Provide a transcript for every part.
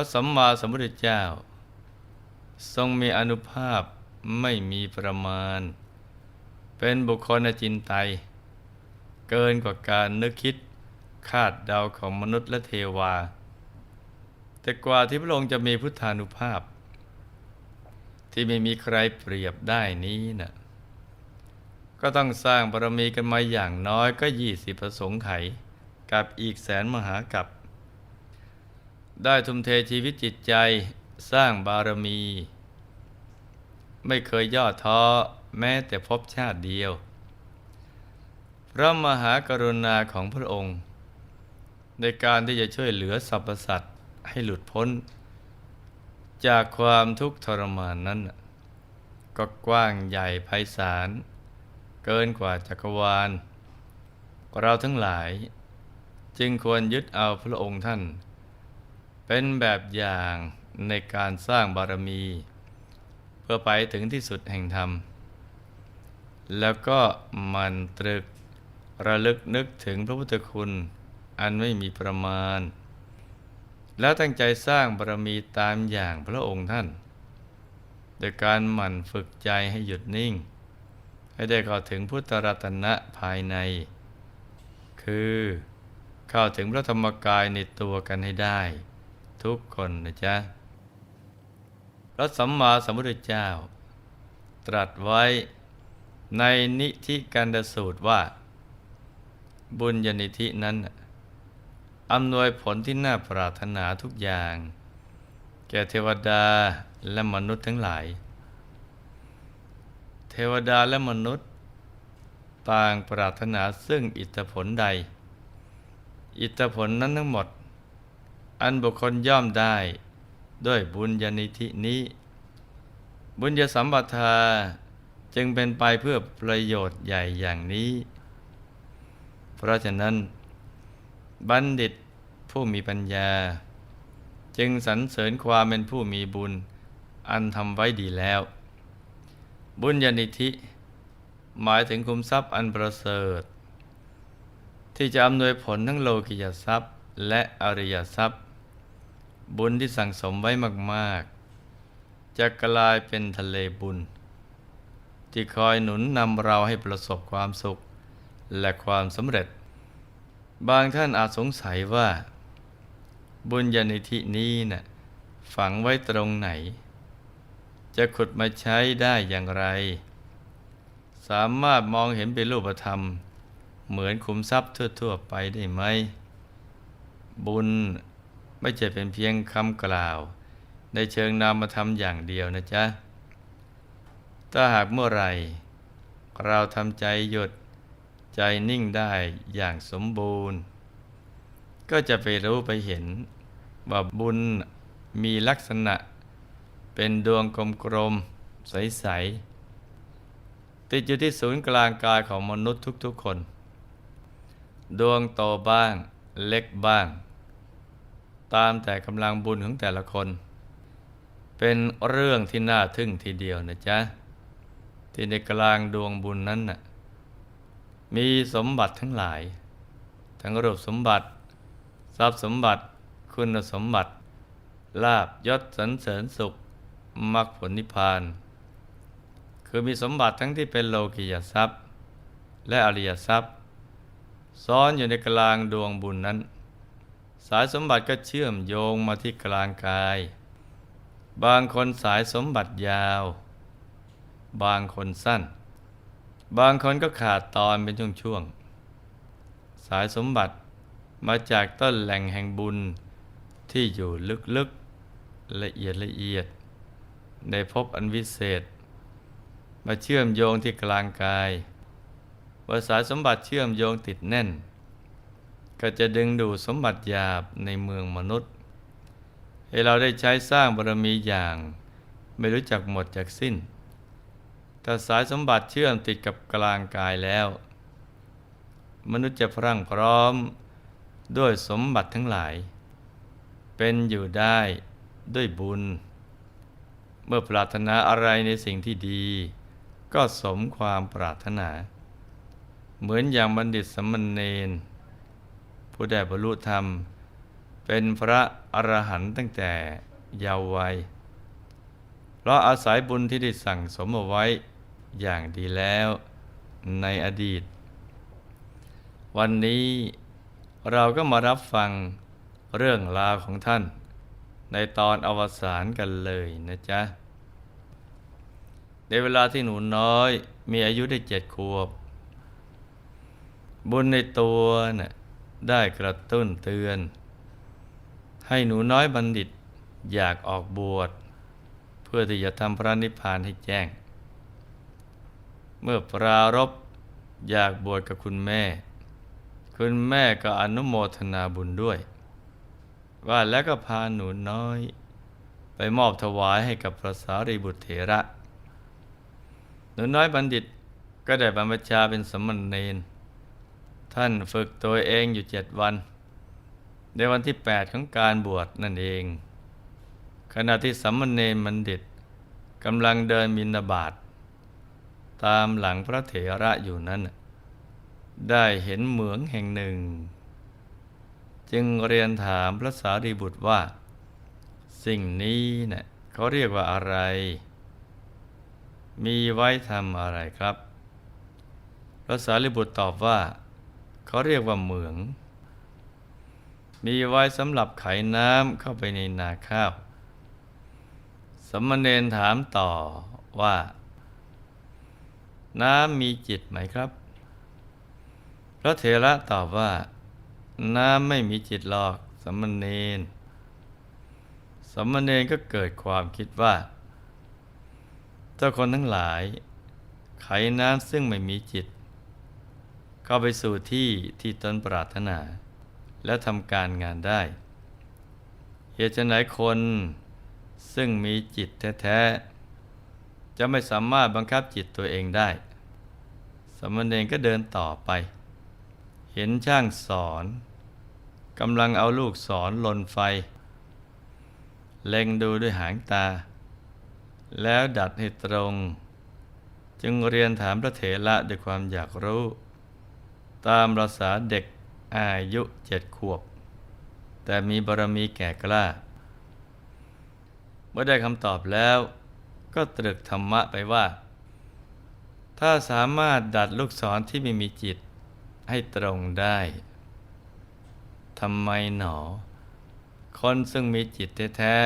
ระสัมมาสัมพุทธเจ้า ทรงมีอนุภาพไม่มีประมาณ เป็นบุคคลอจินไตย เกินกว่าการนึกคิดคาดเดาของมนุษย์และเทวา แต่กว่าที่พระองค์จะมีพุทธานุภาพ ที่ไม่มีใครเปรียบได้นี้นะ่ะก็ต้องสร้างบารมีกันมาอย่างน้อยก็ยี่สิบประสงค์ไข กับอีกแสนมหากับ ได้ทุ่มเทชีวิตจิตใจสร้างบารมี ไม่เคยย่อท้อแม้แต่พบชาติเดียว พระมหากรุณาของพระองค์ ในการที่จะช่วยเหลือสรรพสัตว์ให้หลุดพ้น จากความทุกข์ทรมานนั้น ก็กว้างใหญ่ไพศาล เกินกว่าจักรวาล เราทั้งหลายจึงควรยึดเอาพระองค์ท่าน เป็นแบบอย่างในการสร้างบารมี เพื่อไปถึงที่สุดแห่งธรรม แล้วก็มันตรึกระลึกนึกถึงพระพุทธคุณอันไม่มีประมาณ แล้วตั้งใจสร้างบารมีตามอย่างพระองค์ท่าน โดยการหมั่นฝึกใจให้หยุดนิ่ง ให้ได้เข้าถึงพุทธรัตนะภายใน คือเข้าถึงพระธรรมกายในตัวกันให้ได้ ทุกคนนะจ๊ะพระสัมมาสัมพุทธเจ้า ตรัสไว้ในนิธิกันดสูตรว่า บุญญาณิธินั้นอำนวยผลที่น่าปรารถนาทุกอย่าง แก่เทวดาและมนุษย์ทั้งหลาย เทวดาและมนุษย์ ต่างปรารถนาซึ่งอิทธิผลใด อิทธิผลนั้นทั้งหมด อันบุคคลย่อมได้ด้วยบุญญาณิธินี้ บุญญาสัมปทาจึงเป็นไปเพื่อประโยชน์ใหญ่อย่างนี้ เพราะฉะนั้น บัณฑิตผู้มีปัญญา จึงสรรเสริญความเป็นผู้มีบุญ อันทำไว้ดีแล้ว บุญญาณิธิ หมายถึงคุมทรัพย์อันประเสริฐ ที่จะอำนวยผลทั้งโลกิยทรัพย์และอริยทรัพย์ บุญที่สั่งสมไว้มากๆ จะกลายเป็นทะเลบุญ ที่คอยหนุนนำเราให้ประสบความสุข และความสำเร็จ บางท่านอาจสงสัยว่า บุญญาณิธินี้นะ่ะฝังไว้ตรงไหน จะขุดมาใช้ได้อย่างไร สามารถมองเห็นเป็นรูปธรรม เหมือนคุมทรัพย์ทั่ว ๆ ไปได้ไหม บุญ ไม่ใช่เป็นเพียงคำกล่าว ในเชิงนามธรรมอย่างเดียวนะจ๊ะ ถ้าหากเมื่อไหร่เราทำใจหยุดใจนิ่งได้อย่างสมบูรณ์ ก็จะไปรู้ไปเห็น ว่าบุญมีลักษณะ เป็นดวงกลมๆใสๆติดอยู่ที่ศูนย์กลางกายของมนุษย์ทุกๆคน ดวงโตบ้างเล็กบ้าง ตามแต่กำลังบุญของแต่ละคน เป็นเรื่องที่น่าทึ่งทีเดียวนะจ๊ะ ที่ในกลางดวงบุญนั้นน่ะมีสมบัติทั้งหลาย ทั้งรูปสมบัติ ทรัพย์สมบัติคุณสมบัติ ลาบยศสรรเสริญสุขมรรคผลนิพพาน คือมีสมบัติทั้งที่เป็นโลกิยทรัพย์ และอริยทรัพย์ ซ้อนอยู่ในกลางดวงบุญนั้น สายสมบัติก็เชื่อมโยงมาที่กลางกาย บางคนสายสมบัติยาว บางคนสั้น บางคนก็ขาดตอนเป็นช่วงๆ สายสมบัติมาจากต้นแหล่งแห่งบุญที่อยู่ลึกๆ ละเอียดละเอียด ในภพอันวิเศษ มาเชื่อมโยงที่กลางกายว่าสายสมบัติเชื่อมโยงติดแน่น ก็จะดึงดูดสมบัติหยาบในเมืองมนุษย์ ให้เราได้ใช้สร้างบารมีอย่าง ไม่รู้จักหมดจากสิ้น ถ้าสายสมบัติเชื่อมติดกับกลางกายแล้ว มนุษย์จะพรั่งพร้อมด้วยสมบัติทั้งหลาย เป็นอยู่ได้ด้วยบุญ เมื่อปรารถนาอะไรในสิ่งที่ดี ก็สมความปรารถนา เหมือนอย่างบัณฑิตสมณเณร ผู้ได้บรรลุธรรม เป็นพระอรหันต์ตั้งแต่เยาว์วัย เพราะอาศัยบุญที่ได้สั่งสมเอาไว้อย่างดีแล้วในอดีต วันนี้เราก็มารับฟังเรื่องราวของท่าน ในตอนอวสานกันเลยนะจ๊ะ ในเวลาที่หนูน้อยมีอายุได้เจ็ดขวบ บุญในตัวน่ะ ได้กระตุ้นเตือน ให้หนูน้อยบัณฑิตอยากออกบวช เพื่อที่จะทำพระนิพพานให้แจ้ง เมื่อปรารบอยากบวชกับคุณแม่ คุณแม่ก็อนุโมทนาบุญด้วย ว่าแล้วก็พาหนูน้อย ไปมอบถวายให้กับพระสารีบุตรเถระ หนูน้อยบัณฑิตก็ได้บรรพชาเป็นสมณเณร ท่านฝึกตัวเองอยู่เจ็ดวัน ในวันที่ 8 ของการบวชนั่นเอง ขณะที่สัมมเนรบัณฑิตกำลังเดินมินาบาตตามหลังพระเถระอยู่นั้น ได้เห็นเหมืองแห่งหนึ่ง จึงเรียนถามพระสารีบุตรว่า สิ่งนี้เนะ่ยเขาเรียกว่าอะไร มีไว้ทำอะไรครับ พระสารีบุตรตอบว่า เขาเรียกว่าเหมือง มีไว้สำหรับไขน้ำเข้าไปในนาข้าว สมณเณรถามต่อว่า น้ำมีจิตไหมครับ พระเถระตอบว่า น้ำไม่มีจิตหรอกสมณเณรสมณเณรก็เกิดความคิดว่า เจ้าคนทั้งหลาย ไขน้ำซึ่งไม่มีจิต เข้าไปสู่ที่ที่ตนปรารถนา และทำการงานได้ เหตุไหนคนซึ่งมีจิตแท้ๆ จะไม่สามารถบังคับจิตตัวเองได้ สมณเณรก็เดินต่อไป เห็นช่างสอนกำลังเอาลูกศรลนไฟ เล็งดูด้วยหางตา แล้วดัดให้ตรง จึงเรียนถามพระเถระด้วยความอยากรู้ ตามภาษาเด็กอายุเจ็ดขวบ แต่มีบารมีแก่กล้า เมื่อได้คำตอบแล้ว ก็ตรึกธรรมะไปว่า ถ้าสามารถดัดลูกศรที่ไม่มีจิตให้ตรงได้ทำไมหนอ คนซึ่งมีจิตแท้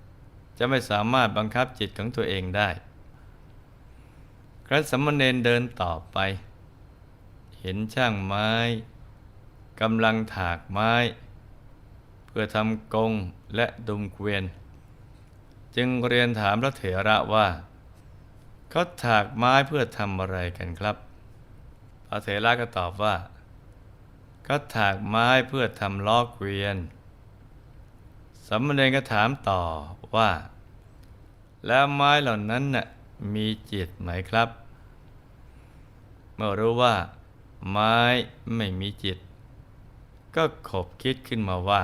ๆจะไม่สามารถบังคับจิตของตัวเองได้ ครั้นสมณเณรเดินต่อไป เห็นช่างไม้กำลังถากไม้ เพื่อทำกงและดุมเกวียน จึงเรียนถามพระเถระว่า เขาถากไม้เพื่อทำอะไรกันครับ พระเถระก็ตอบว่าก็ถากไม้เพื่อทำล้อเกวียนสมณเณรก็ถามต่อว่า แล้วไม้เหล่านั้นน่ะมีจิตไหมครับ เมื่อรู้ว่า ไม้ไม่มีจิต ก็ขบคิดขึ้นมาว่า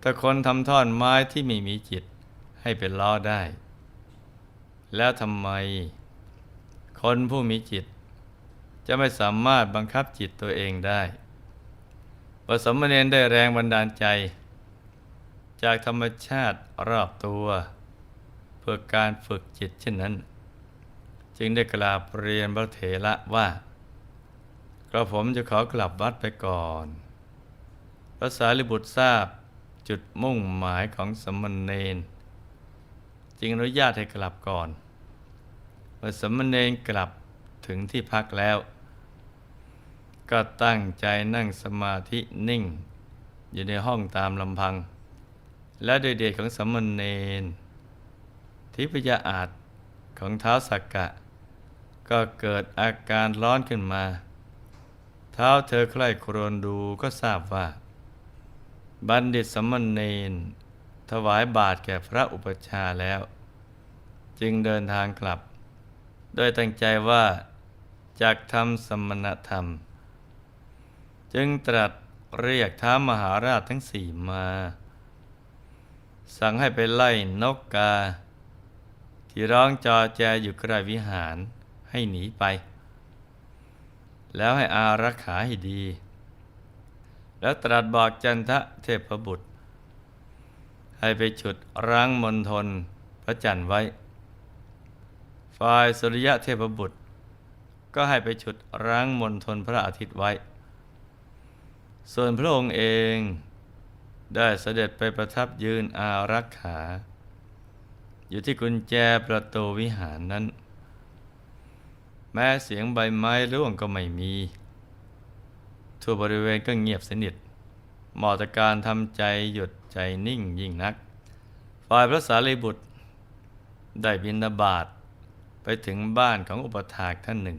แต่คนทำท่อนไม้ที่ไม่มีจิตให้เป็นล้อได้ แล้วทำไม คนผู้มีจิต จะไม่สามารถบังคับจิตตัวเองได้พอสมเณรได้แรงบันดาลใจ จากธรรมชาติรอบตัว เพื่อการฝึกจิตเช่นนั้น จึงได้กราบเรียนพระเถระว่า กระผมจะขอกลับวัดไปก่อนพระสารีบุตรทราบจุดมุ่งหมายของสมณเณรจึงอนุญาตให้กลับก่อนเมื่อสมณเณรกลับถึงที่พักแล้ว ก็ตั้งใจนั่งสมาธินิ่ง อยู่ในห้องตามลำพัง และโดยเดชของสมณเณรทิพยาอาจของเท้าสักกะ ก็เกิดอาการร้อนขึ้นมา ท้าเธอใคร่ครวญดูก็ทราบว่า บัณฑิตสมณเณรถวายบาตรแก่พระอุปชาแล้ว จึงเดินทางกลับ โดยตั้งใจว่าจากทำสมณธรรม จึงตรัสเรียกท้ามหาราชทั้งสี่มา สั่งให้ไปไล่นกกา ที่ร้องจอแจอยู่ใกล้วิหารให้หนีไป แล้วให้อารักขาให้ดี แล้วตรัสบอกจันทะเทพบุตร ให้ไปฉุดรั้งมณฑลพระจันทร์ไว้ ฝ่ายสุริยะเทพบุตร ก็ให้ไปฉุดรั้งมณฑลพระอาทิตย์ไว้ ส่วนพระองค์เองได้เสด็จไปประทับยืนอารักขา อยู่ที่กุญแจประตูวิหารนั้น แม้เสียงใบไม้ร่วงก็ไม่มี ทั่วบริเวณก็เงียบสนิทเหมาะต่อการทำใจหยุดใจนิ่งยิ่งนัก ฝ่ายพระสารีบุตร ได้บินนาบาตไปถึงบ้านของอุปถากท่านหนึ่ง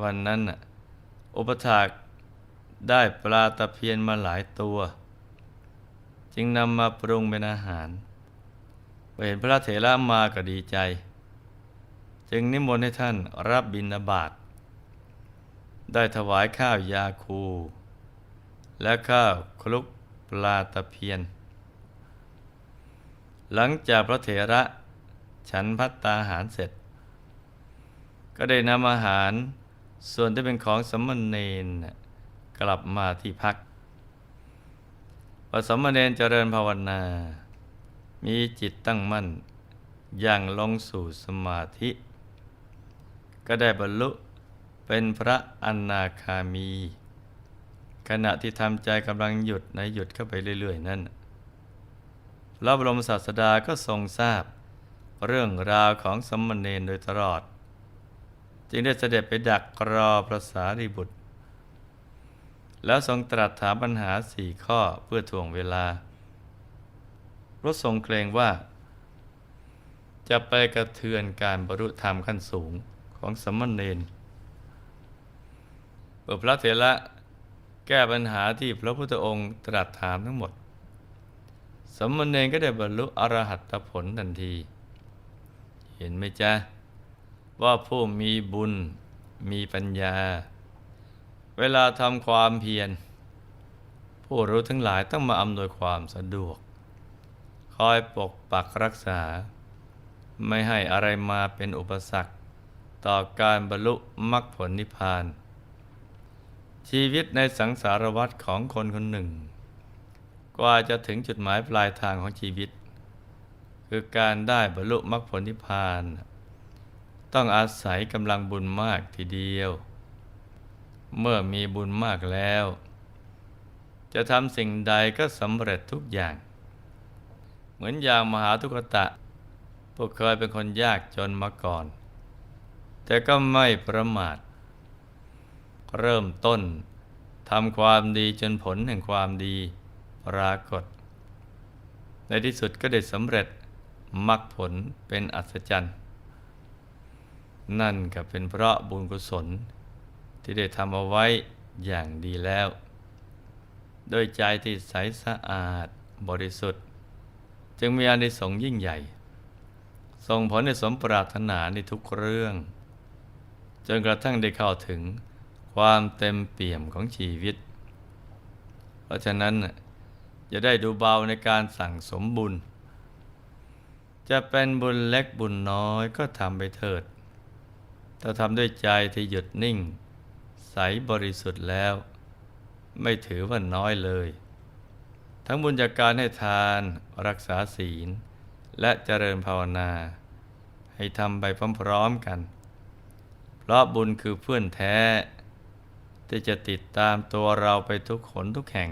วันนั้นน่ะอุปถากได้ปลาตะเพียนมาหลายตัว จึงนำมาปรุงเป็นอาหารเห็นพระเถระมาก็ดีใจ จึงนิมนต์ให้ท่านรับบิณฑบาตได้ถวายข้าวยาคู และข้าวคลุกปลาตะเพียน หลังจากพระเถระฉันพัตตาหารเสร็จ ก็ได้นำอาหารส่วนที่เป็นของสมณเณรกลับมาที่พักพอสมณเณรเจริญภาวนา มีจิตตั้งมั่นอย่างลงสู่สมาธิ ก็ได้บรรลุเป็นพระอนาคามี ขณะที่ทำใจกำลังหยุดในหยุดเข้าไปเรื่อย ๆ นั่นพระบรมศาสดาก็ทรงทราบเรื่องราวของสมณเณรโดยตลอด จึงได้เสด็จไปดักรอพระสารีบุตร แล้วทรงตรัสถามปัญหาสี่ข้อเพื่อทวงเวลาพราะทรงเกรงว่า จะไปกระเทือนการบรรลุธรรมขั้นสูง ของสมณเณรเปิดพระเถระแก้ปัญหาที่พระพุทธองค์ตรัสถามทั้งหมด สมณเณรก็ได้บรรลุอรหัตผลทันที เห็นไหมจ๊ะ ว่าผู้มีบุญมีปัญญา เวลาทำความเพียร ผู้รู้ทั้งหลายต้องมาอำนวยความสะดวก คอยปกปักรักษา ไม่ให้อะไรมาเป็นอุปสรรค ต่อการบรรลุมรรคผลนิพพาน ชีวิตในสังสารวัฏของคนคนหนึ่ง กว่าจะถึงจุดหมายปลายทางของชีวิต คือการได้บรรลุมรรคผลนิพพาน ต้องอาศัยกำลังบุญมากทีเดียว เมื่อมีบุญมากแล้ว จะทำสิ่งใดก็สำเร็จทุกอย่าง เหมือนอย่างมหาทุกตะพวกเคยเป็นคนยากจนมาก่อน แต่ก็ไม่ประมาท เริ่มต้นทำความดีจนผลแห่งความดีปรากฏ ในที่สุดก็ได้สำเร็จมรรคผลเป็นอัศจรรย์ นั่นก็เป็นเพราะบุญกุศลที่ได้ทำเอาไว้อย่างดีแล้ว โดยใจที่ใสสะอาดบริสุทธิ์ จึงมีอานิสงส์ยิ่งใหญ่ ส่งผลในสมปรารถนาในทุกเรื่อง จนกระทั่งได้เข้าถึงความเต็มเปี่ยมของชีวิต เพราะฉะนั้นจะได้ดูเบาในการสั่งสมบุญ จะเป็นบุญเล็กบุญน้อยก็ทำไปเถิด ถ้าทำด้วยใจที่หยุดนิ่ง ใสบริสุทธิ์แล้ว ไม่ถือว่าน้อยเลย ทั้งบุญจากการให้ทานรักษาศีล และเจริญภาวนา ให้ทำไปพร้อมๆกัน เพราะบุญคือเพื่อนแท้ ที่จะติดตามตัวเราไปทุกขนทุกแห่ง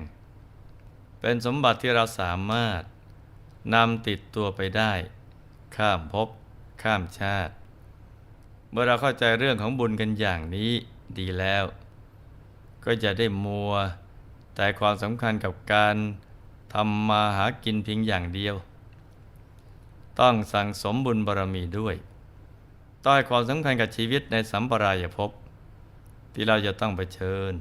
เป็นสมบัติที่เราสามารถนำติดตัวไปได้ ข้ามภพข้ามชาติ เมื่อเราเข้าใจเรื่องของบุญกันอย่างนี้ดีแล้ว ก็จะได้มัว แต่ความสำคัญกับการทำมาหากินเพียงอย่างเดียว ต้องสั่งสมบุญบารมีด้วย ต้อยความสำคัญกับชีวิตในสัมปรายภพที่เราจะต้องไปเชิญ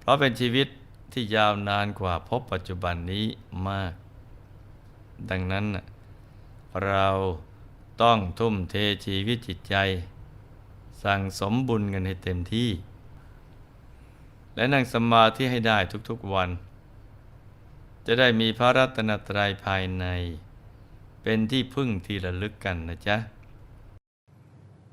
เพราะเป็นชีวิตที่ยาวนานกว่าภพปัจจุบันนี้มาก ดังนั้น เราต้องทุ่มเทชีวิตจิตใจ สั่งสมบุญกันให้เต็มที่ และนั่งสมาธิให้ได้ทุกๆวัน จะได้มีพระรัตนตรัยภายใน เป็นที่พึ่งที่ระลึกกันนะจ๊ะ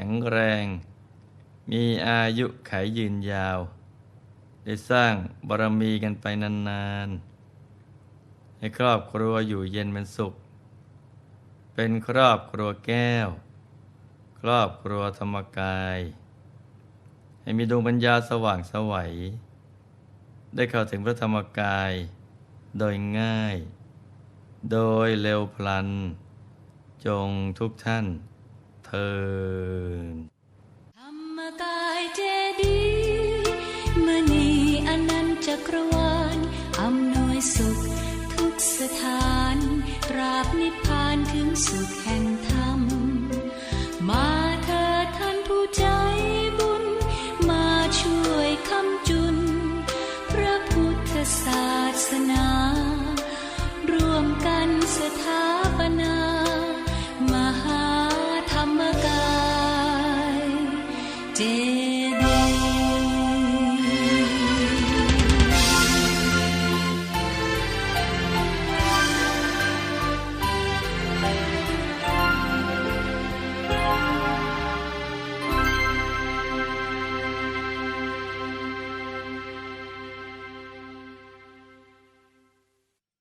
ข็งแรง มีอายุไขยืนยาว ได้สร้างบารมีกันไปนานๆ ให้ครอบครัวอยู่เย็นเป็นสุข เป็นครอบครัวแก้ว ครอบครัวธรรมกาย ให้มีดวงปัญญาสว่างสวัย ได้เข้าถึงพระธรรมกาย โดยง่าย โดยเร็วพลัน จงทุกท่าน เทิธรรมกายเจดีมณีอนันต์จักรวาลอำนวยสุขทุกสถานปราบนิพพานถึงสุขแห่งธรรม มาเถิดท่านผู้ใจบุญ มาช่วยคำจุน พระพุทธศาสนา ร่วมกันสถาปนา